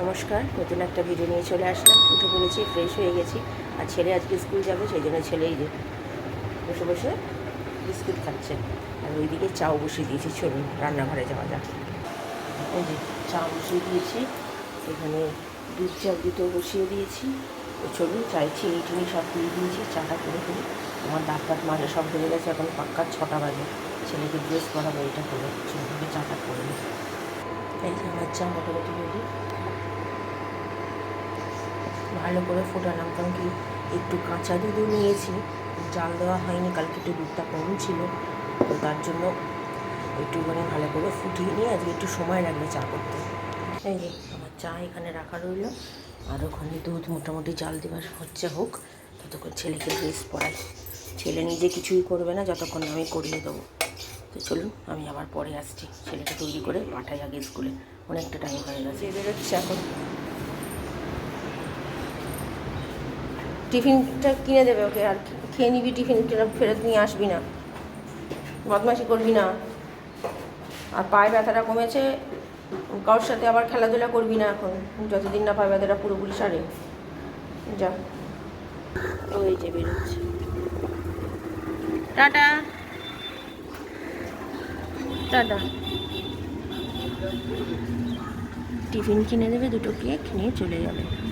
নমস্কার, নতুন একটা ভিডিও নিয়ে চলে আসলাম। উঠে পড়েছি ফ্রেশ হয়ে গেছি। আর ছেলে আজকে স্কুল যাবে, সেই জন্য ছেলেই বসে বসে বিস্কুট খাচ্ছে। আর ওইদিকে চাও বসিয়ে দিয়েছি, চলুন, রান্নাঘরে যাওয়া যাক। এই যে চা বসিয়ে দিয়েছি, এখানে দুধ চা দুটো বসিয়ে দিয়েছি। চলুন, চাই, চিনি টিনি সব দিয়ে দিয়েছি, চাটা করে ফেলি। আমার দাঁত টাত মাঝে সব হয়ে গেছে, এখন পাক্কা ছটা বাজে। ছেলেকে ড্রেস করাবো এটা করে, চলুন চাটা করে এই যে আমার চা মোটামুটি রেডি ভালো করে ফোটালাম কারণ কি একটু কাঁচা দুধও নিয়েছি, জাল দেওয়া হয়নি, কালকে একটু দুধটা কম ছিল, তো তার জন্য একটুখানি ভালো করে ফুটিয়ে নিয়ে আজকে একটু সময় লাগবে চা করতে। এই যে, আমার চা এখানে রাখা রইল, আর ওখানে দুধ মোটামুটি জাল দেওয়ার হচ্ছে হোক, ততক্ষণ ছেলেকে ড্রেস পরাই ছেলে নিজে কিছুই করবে না, যতক্ষণ আমি করিয়ে দেবো। তো চলুন, আমি আবার পরে আসছি। ছেলেকে তৈরি করে পাঠাই আগে স্কুলে। অনেকটা টাইম হয়ে গেছে। বেরোচ্ছে এখন টিফিনটা কিনে দেবে ওকে আর খেয়ে নিবি টিফিন ফেরত নিয়ে আসবি না। বদমাশি করবি না। আর পায়ে ব্যথাটা কমেছে, কারোর সাথে আবার খেলাধুলা করবি না এখন। যতদিন না পায়ে ব্যথাটা পুরোপুরি সারে। যা। ওই যে বেরোচ্ছে। টাটা। টাটা। টিফিন কিনে দেবে, দুটো কেক নিয়ে চলে যাবে।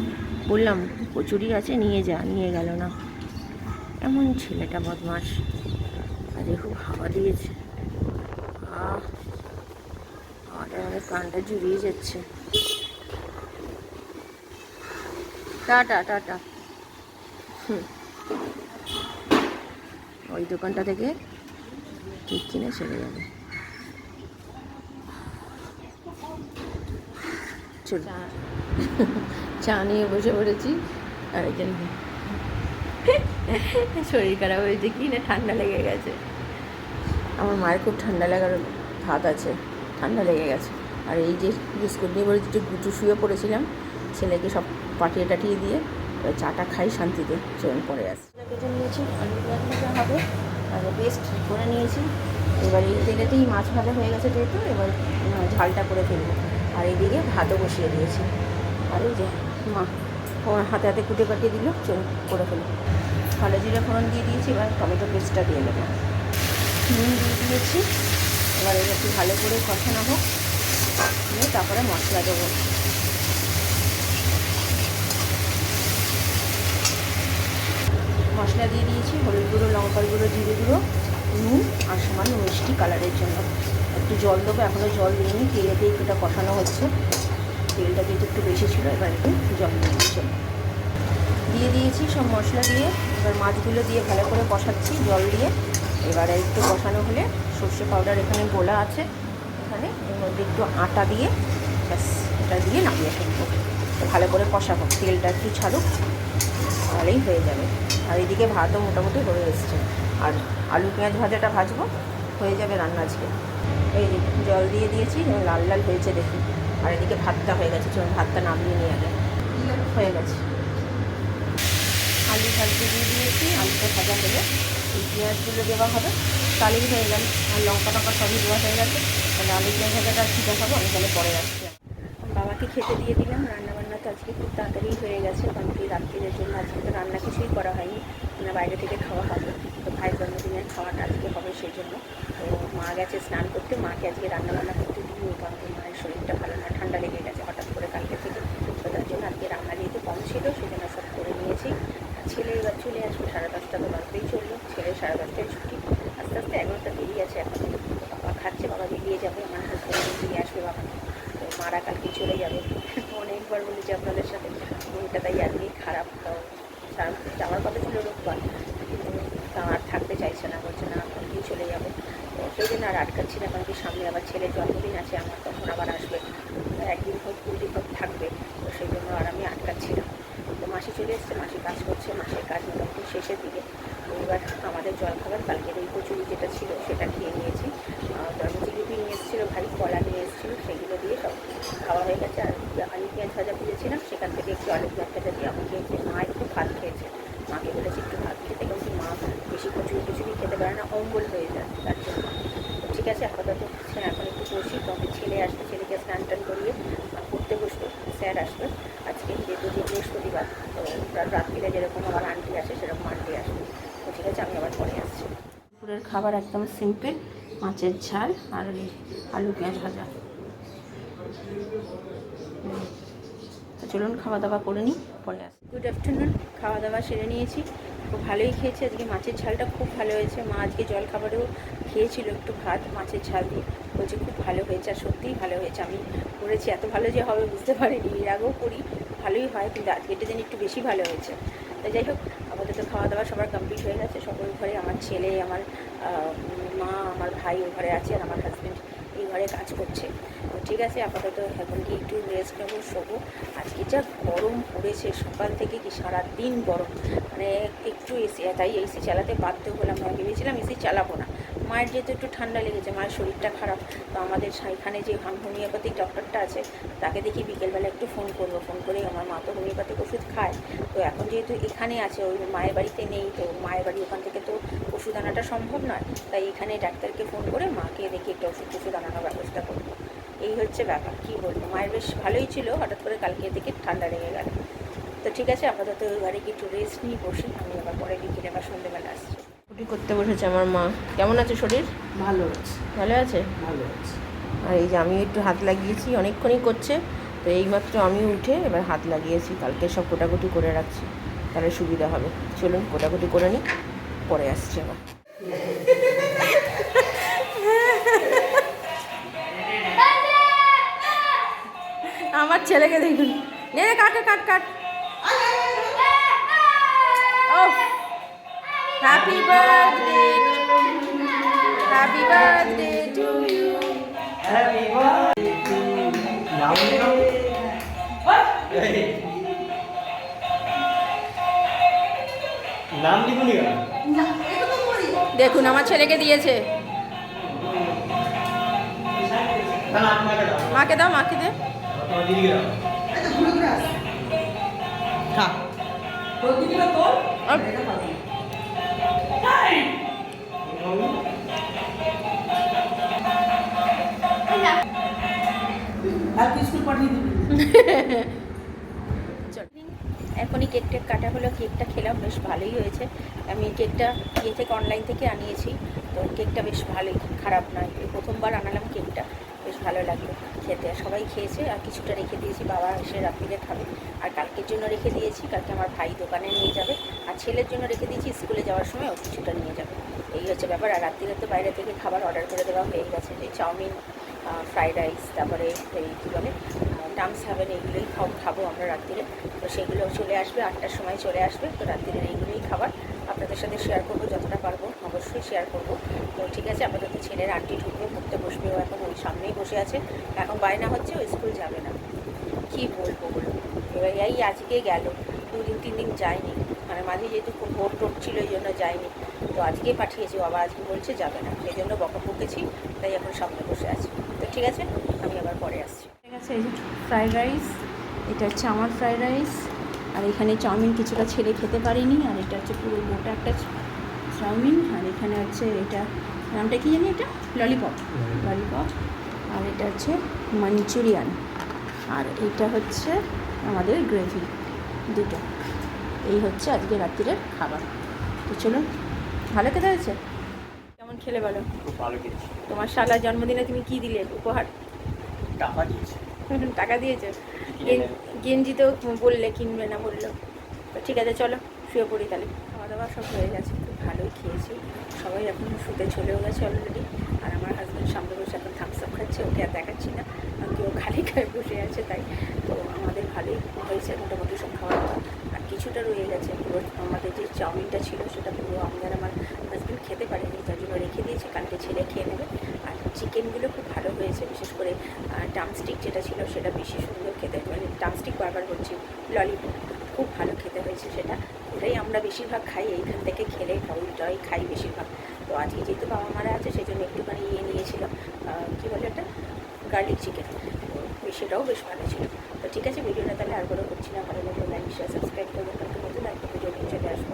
বললাম কচুরি আছে নিয়ে যা। নিয়ে গেল না। এমন ছেলেটা বদমাস আরে খুব হাওয়া দিয়েছে। আহ হাওয়াটা আমাদের কানটা জুড়িয়ে যাচ্ছে। টাটা টাটা। হুম। ওই দোকানটা থেকে ঠিক কিনে চলে যাবে। চল। চা নিয়ে বসে পড়েছি। আর এখানে শরীর খারাপ হয়েছে কি না ঠান্ডা লেগে গেছে। আমার মায়ের খুব ঠান্ডা লাগার হাত আছে ঠান্ডা লেগে গেছে। আর এই যে বিস্কুট নিয়ে বলেছি একটু গুটু শুয়ে পড়েছিলাম ছেলেকে সব পাঠিয়ে টাটিয়ে দিয়ে এবার চাটা খাই শান্তিতে চলুন পরে আসি। কেটে নিয়েছি আলু হবে আর পেস্ট করে নিয়েছি। এবার এই তেলেতেই মাছ ভাজা হয়ে গেছে যেহেতু এবার ঝালটা করে ফেলব। আর এইদিকে ভাতও বসিয়ে দিয়েছি। আর এই যে মা, তোমার হাতে হাতে কুটে কাটিয়ে দিল চলুন করে ফেলো। ভালো জিরা ফোড়ন দিয়ে দিয়েছি, এবার টমেটো পেস্টটা দিয়ে দেবো। নুন দিয়ে দিয়েছি, এবার এটা একটু ভালো করে কষানো হোক নিয়ে তারপরে মশলা দেবো। মশলা দিয়ে দিয়েছি, হলুদ গুঁড়ো, লঙ্কার গুঁড়ো, জিরে গুঁড়ো, নুন আর সামান্য মিষ্টি কালারের জন্য। একটু জল দেবো এখনও জল দিইনি, তেলে দিয়ে এটা কষানো হচ্ছে। তেলটা যেহেতু একটু বেশি ছিল এবার একটু জল। দিয়ে দিয়ে দিয়েছি সব মশলা দিয়ে, এবার মাছগুলো দিয়ে ভালো করে কষাচ্ছি জল দিয়ে। এবারে একটু কষানো হলে সর্ষে পাউডার এখানে গোলা আছে, এখানে এর মধ্যে একটু আটা দিয়ে, ব্যাস, এটা দিয়ে নামিয়ে ফেলব। ভালো করে কষাবো, তেলটা একটু ছাড়ুক, তাহলেই হয়ে যাবে। আর এদিকে ভাতও মোটামুটি হয়ে এসছে। আর আলু পেঁয়াজ ভাজাটা ভাজবো, হয়ে যাবে রান্না আজকে। এই জল দিয়ে দিয়েছি লাল লাল হয়েছে দেখি। আর এদিকে ভাতটা হয়ে গেছে, চলুন ভাতটা নামিয়ে নিয়ে আগে। হয়ে গেছে। আলু ভাজতে দিয়ে দিয়েছি, আলুটা ভাজা হলে। পেঁয়াজগুলো দেওয়া হবে। তাহলেই হয়ে গেল। আর লঙ্কা টঙ্কা সবই দেওয়া হয়ে গেছে। তাহলে আলু পেঁয়াজ ভাজাটা ঠিকা খাব আমি তাহলে পরে আসছি। বাবাকে খেতে দিয়ে দিলাম। রান্না বান্না তো আজকে খুব তাড়াতাড়ি হয়ে গেছে। কারণ কি রাত্রির জন্য আজকে তো রান্না কিছুই করা হয়নি। মানে বাইরে থেকে খাওয়া হবে। তো ভাই জন্মদিনের খাওয়াটা আজকে হবে সেই জন্য তো মা গেছে স্নান করতে। মাকে আজকে রান্নাবান্না করতে দিয়ে কারণ কি মায়ের শরীরটা ভালো না, ঠান্ডা লেগে গেছে হঠাৎ করে কালকে থেকে। তো তার জন্য আজকে রান্না যেহেতু কম ছিল সেই জন্য সব করে নিয়েছি। আর ছেলে এবার চলে আসবে সাড়ে দশটা তো বাজতেই চলল। ছেলে সাড়ে দশটায় ছুটি। আস্তে আস্তে এগারোটা বেরিয়ে আছে এখন। বাবা খাচ্ছে, বাবা বেরিয়ে যাবে, আমার হাজব্যান্ড দিয়ে আসবে বাবা। তো মারা কালকে চলে যাবে। অনেকবার বলেছি আপনাদের সাথে। মনটা তাই আজকে খারাপ। সারা যাওয়ার কথা ছিল রোববার। কিন্তু আর থাকতে চাইছে না, বলছে না কালকেই চলে যাব। সেই জন্য আর আটকাচ্ছি না কারণ কি সামনে আবার ছেলে জন্মদিন আছে আমার তখন আবার আসবে। একদিন হোক, দুদিন হোক থাকবে, তো সেই জন্য আর আমি আটকাচ্ছি না। তো মাসি চলে এসছে, মাসি কাজ করছে, মাসের কাজ মোটামুটি শেষের দিকে। এবার আমাদের জলখাবার কালকের ওই কচুরি যেটা ছিল, সেটা খেয়ে নিয়েছি। আমি জিলিপি নিয়ে এসেছিল ভাই কলা নিয়ে এসেছিল, সেগুলো দিয়ে সব খাওয়া হয়ে গেছে। আর আলু পেঁয়াজ ভাজা ভেজেছিলাম, সেখান থেকে একটু আলু পেঁয়াজ দিয়ে আমি খেয়েছি মা একটু ভাত খেয়েছে মাকে বলেছি একটু ভাত খেতে কিন্তু মা বেশি কচুরি কচুরি খেতে পারে না অম্বল হয়ে যায় তার জন্য তো ঠিক আসবে ছেলেকে স্নান টান করিয়ে পড়তে বসল স্যার আসবে। আজকে যেহেতু যে বৃহস্পতিবার, তো রাত্রিরে যেরকম আমার আন্টি আসে, সেরকম আন্টি আসবে। তো ঠিক আছে, আমি আবার পরে আসছি। দুপুরের খাবার একদম সিম্পল, মাছের ঝাল আর আলু পেঁয়াজ ভাজা হুম। তো চলুন খাওয়া দাওয়া করে নিই, পরে আসি। গুড আফটারনুন খাওয়া দাওয়া সেরে নিয়েছি। খুব ভালোই খেয়েছি। আজকে মাছের ঝালটা খুব ভালো হয়েছে। মা আজকে জল খাবারেও খেয়েছিল একটু ভাত, মাছের ঝাল দিয়ে। বলছে খুব ভালো হয়েছে আর সত্যিই ভালো হয়েছে। আমি করেছি, এত ভালো যে হবে বুঝতে পারিনি। এর আগেও করি, ভালোই হয় কিন্তু আজকেরটা যেন একটু বেশি ভালো হয়েছে। তাই যাই হোক আমাদের তো খাওয়া দাওয়া সবার কমপ্লিট হয়ে গেছে। সকল ঘরে আমার ছেলে, আমার মা, আমার ভাই ও ঘরে আছে আর আমার হাজব্যান্ড এই ঘরে কাজ করছে। ঠিক আছে, আপাতত এখন কি একটু রেস্ট নেব, শোবো। আজকে যা গরম পড়েছে, সকাল থেকে কি সারা দিন গরম? মানে একটু এসি তাই এসি চালাতে বাধ্য হলাম, আমি ভেবেছিলাম এসি চালাবো না। মায়ের যেহেতু একটু ঠান্ডা লেগেছে, মায়ের শরীরটা খারাপ, তো আমাদের এখানে যে হোম- হোমিওপ্যাথিক ডক্টরটা আছে, তাকে দেখি বিকেলবেলা একটু ফোন করব। ফোন করে আমার মা তো হোমিওপ্যাথিক ওষুধ খায়। তো এখন যেহেতু এখানে আছে, ওই মায়ের বাড়িতে নেই, তো মায়ের বাড়ি ওখান থেকে তো ওষুধ আনাটা সম্ভব নয়। তাই এখানে ডাক্তারকে ফোন করে মাকে দেখি একটু ওষুধ টষুধ আনানোর ব্যবস্থা করব। এই হচ্ছে ব্যাপার কী বলব? মায়ের বেশ ভালোই ছিল হঠাৎ করে কালকে থেকে ঠান্ডা লেগে গেল। তো ঠিক আছে আপাতত ওই ঘরে কি একটু রেস্ট নিয়ে বসি আমি আবার পরে বিকেলে আবার সন্ধ্যেবেলা আসছি। ছুটি করতে বসেছে আমার মা। কেমন আছে শরীর? ভালো আছে। ভালো আছে? ভালো আছে। আর এই যে আমি একটু হাত লাগিয়েছি অনেকক্ষণই করছে। তো এইমাত্র আমি উঠে এবার হাত লাগিয়েছি কালকে সব কোটাকুটি করে রাখছি। তাহলে সুবিধা হবে। চলুন কোটাকুটি করে নিই পরে আসছি আবার। আমার ছেলেকে দেখুন। নে cut cut cut. O happy birthday happy birthday to you Happy birthday to নাম লিখুন দেখুন আমার ছেলেকে দিয়েছে। মাকে দাও মাকে দে। তোমার দিদিকে দাও খা। এখনই কেক টেক কাটা হলো কেকটা খেলাম বেশ ভালোই হয়েছে। আমি কেকটা ইয়ে থেকে অনলাইন থেকে আনিয়েছি তো কেকটা বেশ ভালোই খারাপ নয়। প্রথমবার আনালাম কেকটা বেশ ভালো লাগল। খেতে। সবাই খেয়েছে, আর কিছুটা রেখে দিয়েছি, বাবা এসে রাত্রিরে খাবে। আর কালকের জন্য রেখে দিয়েছি, কালকে আমার ভাই দোকানে নিয়ে যাবে। আর ছেলের জন্য রেখে দিয়েছি, স্কুলে যাওয়ার সময় ও কিছুটা নিয়ে যাবে। এই হচ্ছে ব্যাপার। আর রাত্রিরে তো বাইরে থেকে খাবার অর্ডার করে দেওয়া হয়ে গেছে। যে চাউমিন ফ্রাইড রাইস, তারপরে এই কী বলে ডামস হ্যাভেন এইগুলোই খাও খাব আমরা রাত্রিরে। সেগুলো চলে আসবে, আটটার সময় চলে আসবে। তো রাত্রিরের এইগুলোই খাবার আপনাদের সাথে শেয়ার করব, যতটা পারব অবশ্যই শেয়ার করব। তো ঠিক আছে, আপাতত ছেলের আন্টি ঢুকবে পড়তে বসবে ও এখন, ওই সামনেই বসে আছে। এখন বায়না হচ্ছে, ও স্কুল যাবে না। কী বলব বলুন? এবার এই আজকে গেল, দুদিন তিন দিন যায়নি। মানে মাঝে যেহেতু খুব ভোট টোট ছিল, এই জন্য যায়নি। তো আজকে পাঠিয়েছি আবার আজকে বলছে যাবে না। সেই জন্য বকা বকেছি, তাই এখন সামনে বসে আছে। তো ঠিক আছে, আমি আবার পরে আসছি। ঠিক আছে, এই ফ্রাইড রাইস এটা হচ্ছে আমার ফ্রায়েড রাইস আর এখানে চাউমিন কিছুটা ছেলে খেতে পারিনি আর এটা হচ্ছে পুরো গোটা একটা চাউমিন আর এখানে হচ্ছে এটা নামটা কি জানি এটা? ললিপপ। ললিপপ। আর এটা হচ্ছে মাঞ্চুরিয়ান। আর এটা হচ্ছে আমাদের গ্রেভি দুটো। এই হচ্ছে আজকে রাত্রিরের খাবার। তো চলুন ভালো খেতে হয়েছে? কেমন খেলে বলো? তোমার শালার জন্মদিনে তুমি কি দিলে? উপহার? টাকা দিয়েছি। টাকা দিয়েছে। গেঞ্জি তো বললে কিনবে না বলল। ঠিক আছে চলো শুয়ে পড়ি তাহলে। খাওয়া দাওয়া সব হয়ে গেছে খুব ভালোই খেয়েছি। সবাই এখন শুতে চলেও গেছে অলরেডি আর আমার হাজব্যান্ড সামনে বসে এখন থামস আপ খাচ্ছে ওকে আর দেখাচ্ছি না। কারণ কি ও খালি খায় বসে আছে তাই তো আমাদের ভালোই হয়েছে মোটামুটি সব খাওয়া দাওয়া। আর কিছুটা রয়ে গেছে পুরো আমাদের যে চাউমিনটা ছিল সেটা পুরো আমি আর আমার হাজব্যান্ড খেতে পারিনি তার জন্য রেখে দিয়েছি। কালকে ছেলে খেয়ে নেবে। চিকেনগুলো খুব ভালো হয়েছে বিশেষ করে ডামস্টিক যেটা ছিল সেটা বেশি সুন্দর খেতে মানে ডামস্টিক বারবার হচ্ছে ললিপপ খুব ভালো খেতে হয়েছে সেটা। ওটাই আমরা বেশিরভাগ খাই এইখান থেকে খেলে ওইটাই খাই বেশিরভাগ। তো আজকে যেহেতু বাবা মারা আছে সেই জন্য একটুখানি ইয়ে নিয়েছিলাম আহ, কী বলে এটা গার্লিক চিকেন সেটাও বেশ ভালো ছিল। তো ঠিক আছে ভিডিওটা তাহলে আর বড় করছি না ভালো লাগলে লাইক শেয়ার সাবস্ক্রাইব করবেন কালকে নতুন একটা ভিডিও নিয়ে চলে আসব।